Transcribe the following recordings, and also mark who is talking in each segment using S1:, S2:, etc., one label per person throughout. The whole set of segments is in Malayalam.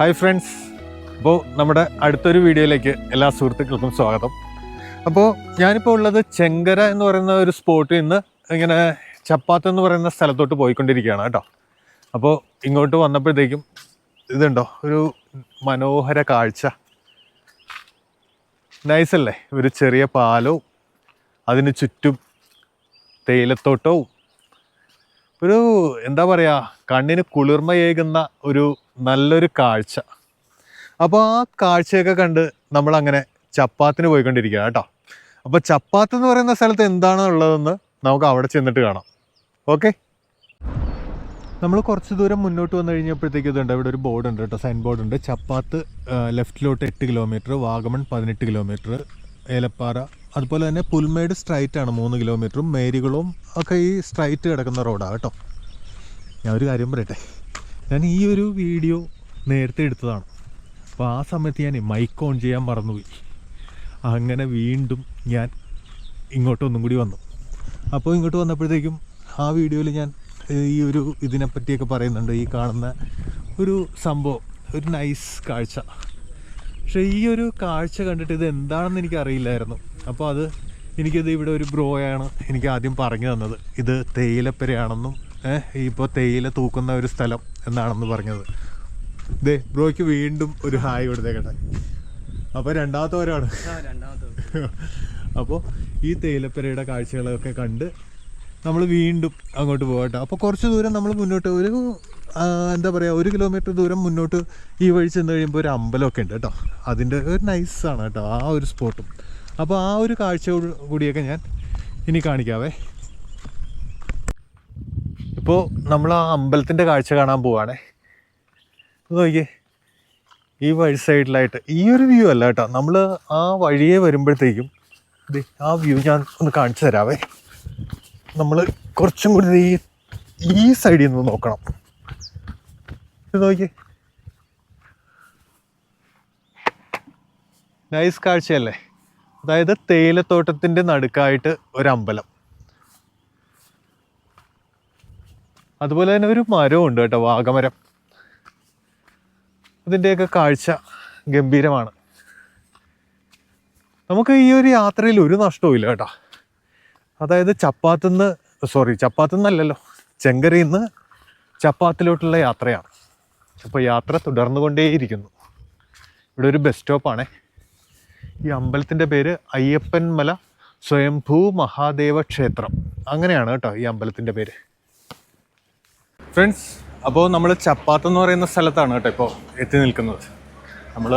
S1: Hi friends. അപ്പോൾ നമ്മുടെ അടുത്തൊരു വീഡിയോയിലേക്ക് എല്ലാ സുഹൃത്തുക്കൾക്കും സ്വാഗതം. അപ്പോൾ ഞാനിപ്പോൾ ഉള്ളത് ചെങ്കര എന്ന് പറയുന്ന ഒരു സ്പോട്ടിൽ നിന്ന് ഇങ്ങനെ ചപ്പാത്ത് എന്ന് പറയുന്ന സ്ഥലത്തോട്ട് പോയിക്കൊണ്ടിരിക്കുകയാണ് കേട്ടോ. അപ്പോൾ ഇങ്ങോട്ട് വന്നപ്പോഴത്തേക്കും ഇതുണ്ടോ? ഒരു മനോഹര കാഴ്ച. നൈസല്ലേ ഒരു ചെറിയ പാലവും അതിന് ചുറ്റും തേയിലത്തോട്ടവും ഒരു എന്താ പറയുക കണ്ണിന് കുളിർമയേകുന്ന ഒരു നല്ലൊരു കാഴ്ച. അപ്പോൾ ആ കാഴ്ചയൊക്കെ കണ്ട് നമ്മളങ്ങനെ ചപ്പാത്തിന് പോയിക്കൊണ്ടിരിക്കുക കേട്ടോ. അപ്പോൾ ചപ്പാത്ത് എന്ന് പറയുന്ന സ്ഥലത്ത് എന്താണ് ഉള്ളതെന്ന് നമുക്ക് അവിടെ ചെന്നിട്ട് കാണാം. ഓക്കെ? നമ്മൾ കുറച്ച് ദൂരം മുന്നോട്ട് വന്നു കഴിഞ്ഞപ്പോഴത്തേക്ക് ഇതുണ്ട്. ഇവിടെ ഒരു ബോർഡ് ഉണ്ട് കേട്ടോ സൈൻ ബോർഡ് ഉണ്ട് ചപ്പാത്ത് ലെഫ്റ്റിലോട്ട് എട്ട് കിലോമീറ്റർ വാഗമൺ പതിനെട്ട് കിലോമീറ്റർ ഏലപ്പാറ അതുപോലെ തന്നെ പുൽമേട് സ്ട്രൈറ്റ് ആണ് മൂന്ന് കിലോമീറ്ററും. മേരികളും ഒക്കെ ഈ സ്ട്രൈറ്റ് കിടക്കുന്ന റോഡാണ് കേട്ടോ. ഞാൻ ഒരു കാര്യം പറയട്ടെ. ഞാൻ ഈ ഒരു വീഡിയോ നേരത്തെ എടുത്തതാണ്. അപ്പോൾ ആ സമയത്ത് ഞാൻ മൈക്ക് ഓൺ ചെയ്യാൻ മറന്നുപോയി. അങ്ങനെ വീണ്ടും ഞാൻ ഇങ്ങോട്ടൊന്നും കൂടി വന്നു. അപ്പോൾ ഇങ്ങോട്ട് വന്നപ്പോഴത്തേക്കും ആ വീഡിയോയിൽ ഞാൻ ഈ ഒരു ഇതിനെപ്പറ്റിയൊക്കെ പറയുന്നുണ്ട്. ഈ കാണുന്ന ഒരു സംഭവം ഒരു നൈസ് കാഴ്ച. പക്ഷേ ഈ ഒരു കാഴ്ച കണ്ടിട്ട് ഇത് എന്താണെന്ന് എനിക്ക് അറിയില്ലായിരുന്നു അപ്പോൾ അത് എനിക്കത് ഇവിടെ ഒരു ബ്രോയാണ് എനിക്ക് ആദ്യം പറഞ്ഞു തന്നത്. ഇത് തേയിലപ്പെരയാണെന്നും ഇപ്പോൾ തേയില തൂക്കുന്ന ഒരു സ്ഥലം എന്നാണെന്ന് പറഞ്ഞത്. ദേ ബ്രോയ്ക്ക് വീണ്ടും ഒരു ഹായ് കൊടുത്തേക്കട്ടെ അപ്പോൾ രണ്ടാമത്തെ ഓരാണ് അപ്പോൾ ഈ തേയിലപ്പെരയുടെ കാഴ്ചകളൊക്കെ കണ്ട് നമ്മൾ വീണ്ടും അങ്ങോട്ട് പോകട്ടെ. അപ്പോൾ കുറച്ച് ദൂരം നമ്മൾ മുന്നോട്ട് ഒരു എന്താ പറയുക ഒരു കിലോമീറ്റർ ദൂരം മുന്നോട്ട് ഈ വഴി ചെന്ന് കഴിയുമ്പോൾ ഒരു അമ്പലമൊക്കെ ഉണ്ട് കേട്ടോ. അതിന്റെ ഒരു നൈസാണ് കേട്ടോ ആ ഒരു സ്പോട്ടും അപ്പോൾ ആ ഒരു കാഴ്ച കൂടിയൊക്കെ ഞാൻ ഇനി കാണിക്കാവേ. ഇപ്പോൾ നമ്മൾ ആ അമ്പലത്തിന്റെ കാഴ്ച കാണാൻ പോവാണേ. നോക്കിയേ. ഈ വഴി സൈഡിലായിട്ട് ഈ ഒരു വ്യൂ അല്ല കേട്ടോ. നമ്മൾ ആ വഴിയെ വരുമ്പോഴത്തേക്കും ആ വ്യൂ ഞാൻ ഒന്ന് കാണിച്ചു തരാവേ. നമ്മൾ കുറച്ചും കൂടി ഈ ഈ സൈഡിൽ നിന്ന് നോക്കണം. ഇത് നോക്കിയേ. നൈസ് കാഴ്ചയല്ലേ? അതായത് തേയിലത്തോട്ടത്തിന്റെ നടുക്കായിട്ട് ഒരു അമ്പലം അതുപോലെ തന്നെ ഒരു മരവും ഉണ്ട് കേട്ടോ വാഗമരം. ഇതിന്റെയൊക്കെ കാഴ്ച ഗംഭീരമാണ്. നമുക്ക് ഈ ഒരു യാത്രയിൽ ഒരു നഷ്ടവും ഇല്ല കേട്ടോ. അതായത് ചപ്പാത്തുനിന്ന് സോറി ചപ്പാത്തുനിന്നല്ലല്ലോ ചെങ്കരയിൽ നിന്ന് ചപ്പാത്തിലോട്ടുള്ള യാത്രയാണ്. അപ്പോൾ യാത്ര തുടർന്നുകൊണ്ടേയിരിക്കുന്നു. ഇവിടെ ഒരു ബസ് സ്റ്റോപ്പാണേ ഈ അമ്പലത്തിന്റെ പേര് അയ്യപ്പൻമല സ്വയംഭൂ മഹാദേവ ക്ഷേത്രം. അങ്ങനെയാണ് കേട്ടോ ഈ അമ്പലത്തിന്റെ പേര്. ഫ്രണ്ട്സ് അപ്പോൾ നമ്മൾ ചപ്പാത്ത് എന്ന് പറയുന്ന സ്ഥലത്താണ് കേട്ടോ ഇപ്പോൾ എത്തി നിൽക്കുന്നത്. നമ്മൾ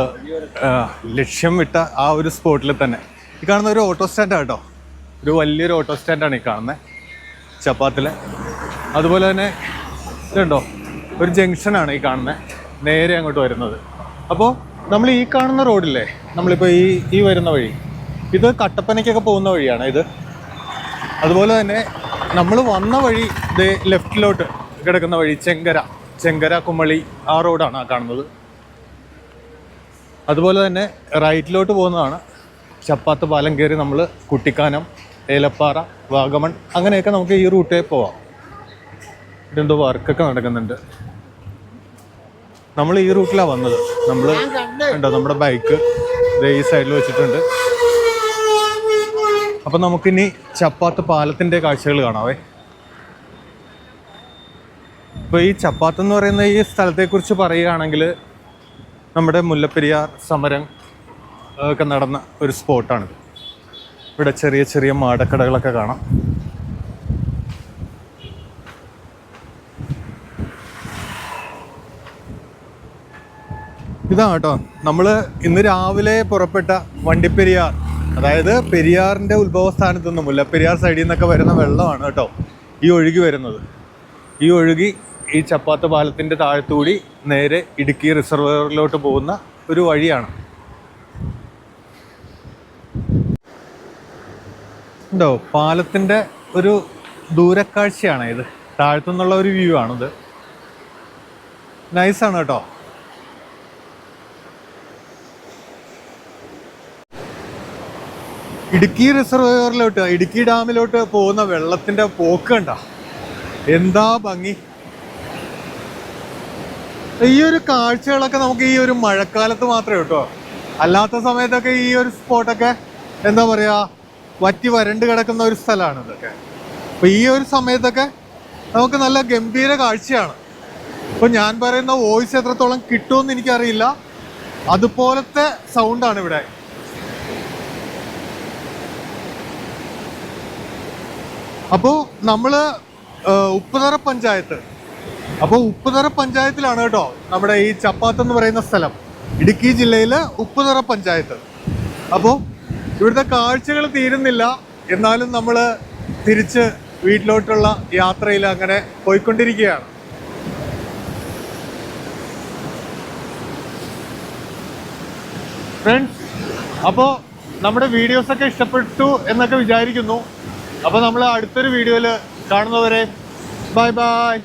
S1: ലക്ഷ്യം വിട്ട ആ ഒരു സ്പോട്ടിൽ തന്നെ. ഈ കാണുന്ന ഒരു ഓട്ടോ സ്റ്റാൻഡാണ് കേട്ടോ. ഒരു വലിയൊരു ഓട്ടോ സ്റ്റാൻഡാണ് ഈ കാണുന്നത് ചപ്പാത്തിലെ. അതുപോലെ തന്നെ ഇതുണ്ടോ? ഒരു ജംഗ്ഷനാണ് ഈ കാണുന്നത് നേരെ അങ്ങോട്ട് വരുന്നത്. അപ്പോൾ നമ്മൾ ഈ കാണുന്ന റോഡില്ലേ നമ്മളിപ്പോൾ ഈ ഈ വരുന്ന വഴി ഇത് കട്ടപ്പനയ്ക്കൊക്കെ പോകുന്ന വഴിയാണ് ഇത്. അതുപോലെ തന്നെ നമ്മൾ വന്ന വഴി ദേ ലെഫ്റ്റിലോട്ട് കിടക്കുന്ന വഴി ചെങ്കര ചെങ്കര കുമളി ആ റോഡാണ് ആ കാണുന്നത്. അതുപോലെ തന്നെ റൈറ്റിലോട്ട് പോകുന്നതാണ് ചപ്പാത്ത് പാലം കയറി നമ്മൾ കുട്ടിക്കാനം ഏലപ്പാറ വാഗമൺ അങ്ങനെയൊക്കെ നമുക്ക് ഈ റൂട്ടേ പോവാം. ഇതെന്തോ വർക്കൊക്കെ നടക്കുന്നുണ്ട്. നമ്മൾ ഈ റൂട്ടിലാണ് വന്നത്. നമ്മൾ കണ്ടോ നമ്മുടെ ബൈക്ക് ഈ സൈഡിൽ വെച്ചിട്ടുണ്ട്. അപ്പം നമുക്കിനി ചപ്പാത്ത് പാലത്തിന്റെ കാഴ്ചകൾ കാണാവേ. ഇപ്പോൾ ഈ ചപ്പാത്ത് എന്ന് പറയുന്ന ഈ സ്ഥലത്തെക്കുറിച്ച് പറയുകയാണെങ്കിൽ നമ്മുടെ മുല്ലപ്പെരിയാർ സമരം ഒക്കെ നടന്ന ഒരു സ്പോട്ടാണിത് ഇവിടെ ചെറിയ ചെറിയ മാടക്കടകളൊക്കെ കാണാം. ഇതാണ് കേട്ടോ. നമ്മൾ ഇന്ന് രാവിലെ പുറപ്പെട്ട വണ്ടിപ്പെരിയാർ. അതായത് പെരിയാറിന്റെ ഉത്ഭവസ്ഥാനത്ത് നിന്ന് മുല്ലപ്പെരിയാർ സൈഡിൽ നിന്നൊക്കെ വരുന്ന വെള്ളമാണ് കേട്ടോ ഈ ഒഴുകി വരുന്നത്. ഈ ഒഴുകി ഈ ചപ്പാത്ത പാലത്തിന്റെ താഴത്തൂടി നേരെ ഇടുക്കി റിസർവറിലോട്ട് പോകുന്ന ഒരു വഴിയാണ്. ഉണ്ടോ പാലത്തിന്റെ ഒരു ദൂരക്കാഴ്ചയാണ് ഇത് താഴത്തുനിന്നുള്ള ഒരു വ്യൂ ആണിത്. നൈസാണ് കേട്ടോ. ഇടുക്കി റിസർവറിലോട്ട് ഇടുക്കി ഡാമിലോട്ട് പോകുന്ന വെള്ളത്തിന്റെ പോക്കണ്ട കണ്ട. എന്താ ഭംഗി? ഈ ഒരു കാഴ്ചകളൊക്കെ നമുക്ക് ഈ ഒരു മഴക്കാലത്ത് മാത്രമേ കേട്ടോ അല്ലാത്ത സമയത്തൊക്കെ ഈ ഒരു സ്പോട്ടൊക്കെ എന്താ പറയാ വറ്റി വരണ്ട് കിടക്കുന്ന ഒരു സ്ഥലമാണ് ഇതൊക്കെ. അപ്പൊ ഈ ഒരു സമയത്തൊക്കെ നമുക്ക് നല്ല ഗംഭീര കാഴ്ചയാണ്. ഇപ്പൊ ഞാൻ പറയുന്ന വോയിസ് എത്രത്തോളം കിട്ടുമെന്ന് എനിക്കറിയില്ല. അതുപോലത്തെ സൗണ്ടാണ് ഇവിടെ. അപ്പോൾ നമ്മൾ ഉപ്പുതറ പഞ്ചായത്ത്. അപ്പോൾ ഉപ്പുതറ പഞ്ചായത്തിലാണ് കേട്ടോ നമ്മുടെ ഈ ചപ്പാത്ത് എന്ന് പറയുന്ന സ്ഥലം. ഇടുക്കി ജില്ലയിലെ ഉപ്പുതറ പഞ്ചായത്ത്. അപ്പോൾ ഇവിടുത്തെ കാഴ്ചകൾ തീരുന്നില്ല. എന്നാലും നമ്മൾ തിരിച്ച് വീട്ടിലോട്ടുള്ള യാത്രയിൽ അങ്ങനെ പോയിക്കൊണ്ടിരിക്കുകയാണ്. ഫ്രണ്ട്സ് അപ്പോൾ നമ്മുടെ വീഡിയോസൊക്കെ ഇഷ്ടപ്പെട്ടു എന്നൊക്കെ വിചാരിക്കുന്നു. അപ്പോൾ നമ്മൾ അടുത്തൊരു വീഡിയോയിൽ കാണുന്നവരെ ബൈ ബൈ